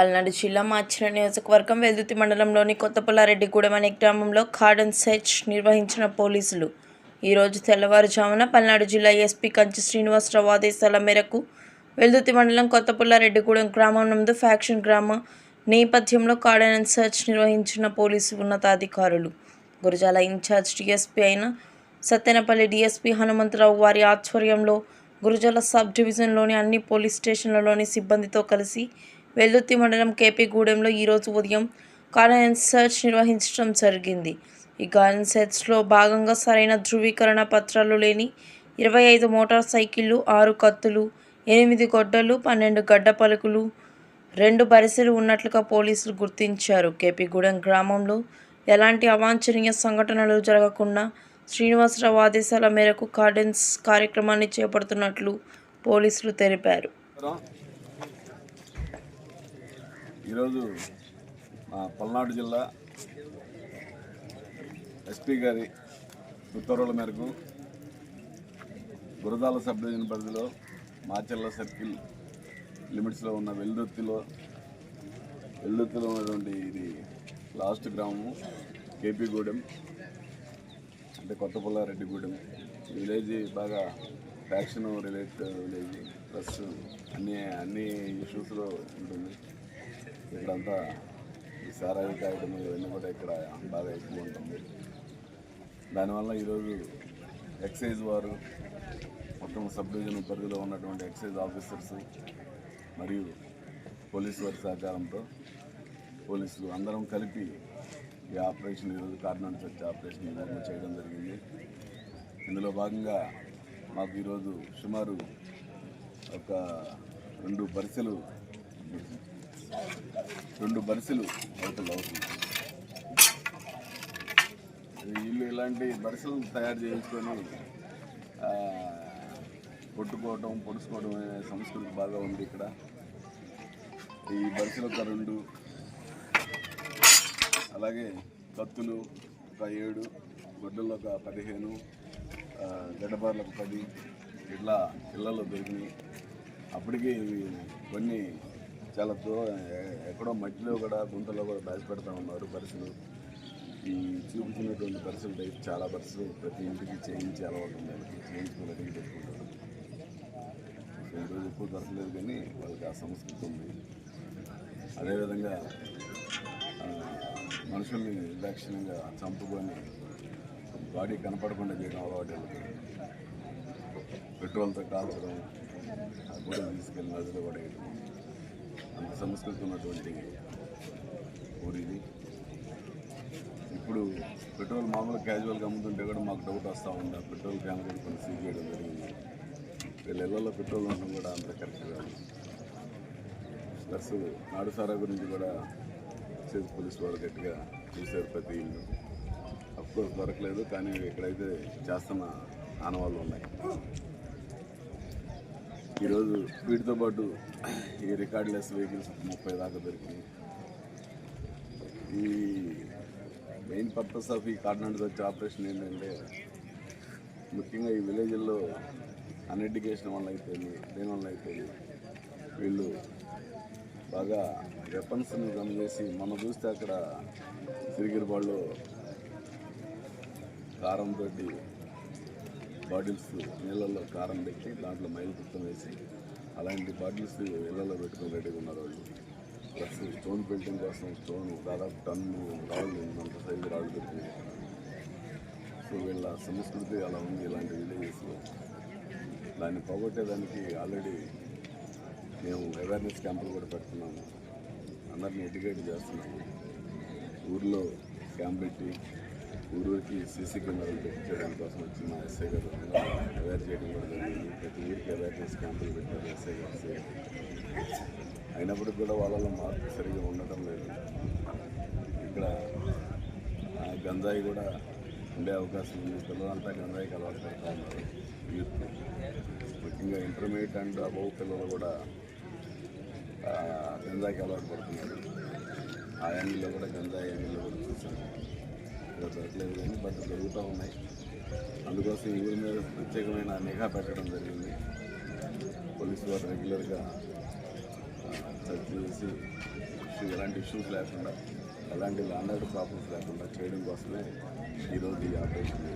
పల్నాడు జిల్లా మాచిన నియోజకవర్గం వెల్దుతి మండలంలోని కొత్తపుల్లారెడ్డిగూడెం అనే గ్రామంలో కార్డన్ సెర్చ్ నిర్వహించిన పోలీసులు. ఈరోజు తెల్లవారుజామున పల్నాడు జిల్లా ఎస్పీ కంచి శ్రీనివాసరావు ఆదేశాల మేరకు వెల్దుతి మండలం కొత్తపుల్లారెడ్డిగూడెం గ్రామం నందు ఫ్యాక్షన్ గ్రామ నేపథ్యంలో కార్డన్ సెర్చ్ నిర్వహించిన పోలీసు ఉన్నతాధికారులు. గురజాల ఇన్ఛార్జ్ డిఎస్పీ అయిన సత్తెనపల్లి డిఎస్పీ హనుమంతరావు వారి ఆధ్వర్యంలో గురుజల సబ్ డివిజన్లోని అన్ని పోలీస్ స్టేషన్లలోని సిబ్బందితో కలిసి వెల్లుత్తి మండలం కేపీగూడెంలో ఈరోజు ఉదయం కార్డన్ సెర్చ్ నిర్వహించడం జరిగింది. ఈ కార్డన్ సెర్చ్లో భాగంగా సరైన ధృవీకరణ పత్రాలు లేని ఇరవై ఐదు మోటార్ సైకిళ్ళు ఆరు కత్తులు ఎనిమిది గొడ్డలు పన్నెండు గడ్డ పలుకులు రెండు బరిసెలు ఉన్నట్లుగా పోలీసులు గుర్తించారు. కేపీగూడెం గ్రామంలో ఎలాంటి అవాంఛనీయ సంఘటనలు జరగకుండా శ్రీనివాసరావు ఆదేశాల మేరకు కార్డెన్స్ కార్యక్రమాన్ని చేపడుతున్నట్లు పోలీసులు తెలిపారు. ఈరోజు మా పల్నాడు జిల్లా ఎస్పీ గారి ఉత్తర్వుల మేరకు గురదాల సబ్ డివిజన్ పరిధిలో మాచెల్ల సర్కిల్ లిమిట్స్లో ఉన్న వెల్దుర్తిలో వెల్దుర్తిలో ఉన్నటువంటి ఇది లాస్ట్ గ్రామము కేపీగూడెం అంటే కొత్తపుల్లారెడ్డిగూడెం. విలేజ్ బాగా ఫ్యాక్షన్ రిలేటెడ్ విలేజ్ ప్లస్ అన్ని అన్ని ఇష్యూస్లో ఉంటుంది. ఇక్కడంతా ఈ సారాయి కాయడం ఇవన్నీ కూడా ఇక్కడ బాగా ఎక్కువ ఉంటుంది. దానివల్ల ఈరోజు ఎక్సైజ్ వారు మొత్తం సబ్ డివిజన్ పరిధిలో ఉన్నటువంటి ఎక్సైజ్ ఆఫీసర్స్ మరియు పోలీసు వారి సహకారంతో పోలీసులు అందరం కలిపి ఈ ఆపరేషన్ ఈరోజు కార్నాడు చర్చ ఆపరేషన్ ఈరోజు చేయడం జరిగింది. ఇందులో భాగంగా మాకు ఈరోజు సుమారు ఒక రెండు బరిసెలు రెండు బరిసెలు అవతల అవుతుంది వీళ్ళు ఇలాంటి బరిసెలు తయారు చేయించుకొని కొట్టుకోవటం పొడుచుకోవడం అనే సంస్కృతి బాగా ఉంది ఇక్కడ. ఈ బరిసెలు ఒక రెండు అలాగే కత్తులు ఒక ఏడు గొడ్డలు ఒక పదిహేను ఆ, గడ్డబార్లు ఒక పది ఇట్లా పిల్లలు దొరికినాయి. అప్పటికి ఇవి కొన్ని చాలా దూరం. ఎక్కడో మట్టిలో కూడా గుంతలో కూడా దాచిపెడతా ఉన్నారు పరిస్థితులు. ఈ చూపించినటువంటి పరిస్థితులు టైప్ చాలా పరిస్థితులు. ప్రతి ఇంటికి చేయించి అలవాటు ఉంది. వాళ్ళకి చేయించుకుని అడిగి పెట్టుకుంటారు సో ఈరోజు ఎక్కువ దొరకలేదు కానీ వాళ్ళకి ఆ సంస్కృతి ఉంది. అదేవిధంగా మనుషుల్ని నిర్దాక్షిణ్యంగా చంపుకొని బాడీ కనపడకుండా చేయడం అలవాటు వీళ్ళకి. పెట్రోల్తో కాల్చడం ఆ కూడా తీసుకెళ్ళి నదిలో పడేయడం. అంత సంస్కృతి ఉన్నటువంటి ఊరిది. ఇది ఇప్పుడు పెట్రోల్ మామూలు క్యాజువల్గా అమ్ముతుంటే కూడా మాకు డౌట్ వస్తూ ఉంది. ఆ పెట్రోల్ క్యాన్ కూడా కొన్ని సీజ్ చేయడం జరిగింది. వీళ్ళ పెట్రోల్ ఉండడం కూడా అంత కరెక్ట్ కాదు. ప్లస్ నాడుసారా గురించి కూడా చేసి పోలీస్ వాళ్ళు గట్టిగా చూశారు ప్రతి ఇల్లు. అఫ్కోర్స్ దొరకలేదు కానీ ఇక్కడైతే చేస్తున్న ఆనవాళ్ళు ఉన్నాయి. ఈరోజు వీటితో పాటు ఈ రికార్డ్లెస్ వెహికల్స్ ముప్పై దాకా దొరికినాయి. ఈ మెయిన్ పర్పస్ ఆఫ్ ఈ కార్డినెంట్ వచ్చే ఆపరేషన్ ఏంటంటే ముఖ్యంగా ఈ విలేజ్ల్లో అన్ఎడ్యుకేషన్ వల్ల అయిపోయింది దేని వల్ల అయిపోయింది వీళ్ళు బాగా వెపన్స్ని జమ చేసి మనం చూస్తే అక్కడ సిరిగిరిపాళ్ళు కారంతో బాటిల్స్ నీళ్ళల్లో కారం పెట్టి దాంట్లో మైలు కుట్టం వేసి అలాంటి బాటిల్స్ ఇళ్ళలో పెట్టుకొని రెడీగా ఉన్నారు వాళ్ళు. ప్లస్ స్టోన్ బిల్డింగ్ కోసం స్టోన్ దాదాపు టన్ను రాళ్ళు అంత సైజు రాళ్ళు పెట్టి. సో వీళ్ళ సంస్కృతి అలా ఉంది ఇలాంటి విలేజెస్లో. దాన్ని పోగొట్టేదానికి ఆల్రెడీ మేము అవేర్నెస్ క్యాంపులు కూడా పెడుతున్నాము. అందరిని ఎడ్యుకేట్ చేస్తున్నాము. ఊర్లో క్యాంప్ పెట్టి ఊరికి సీసీ కెమెరాలు పెట్టించడం కోసం వచ్చిన ఎస్ఐ గారు అవేర్ చేయడం కూడా జరిగింది. ప్రతి ఊరికి అవేర్నెస్ క్యాంపులు పెట్టారు ఎస్ఐ గారు. ఎస్ఐ అయినప్పటికీ కూడా వాళ్ళలో మార్పు సరిగా ఉండటం లేదు. ఇక్కడ గంజాయి కూడా ఉండే అవకాశం ఉంది. పిల్లలంతా గంజాయికి అలవాటు పడుతూ ఉన్నారు. యూత్ ముఖ్యంగా ఇంటర్మీడియట్ అండ్ అబౌవ్ పిల్లలు కూడా గంజాయికి అలవాటు పడుతున్నారు. ఆ యాంగిల్లో కూడా గంజాయి యాంగిల్లో కూడా చూసాను ఇక్కడ కానీ బట్ జరుగుతూ ఉన్నాయి. అందుకోసం ఈ ఊరి మీద ప్రత్యేకమైన నిఘా పెట్టడం జరిగింది. పోలీసు వారు రెగ్యులర్గా సెర్చ్ చేసి ఎలాంటి ఇష్యూస్ లేకుండా ఎలాంటి ల్యాండ్ ప్రాబ్లమ్స్ లేకుండా చేయడం కోసమే ఈరోజు ఈ ఆపరేషన్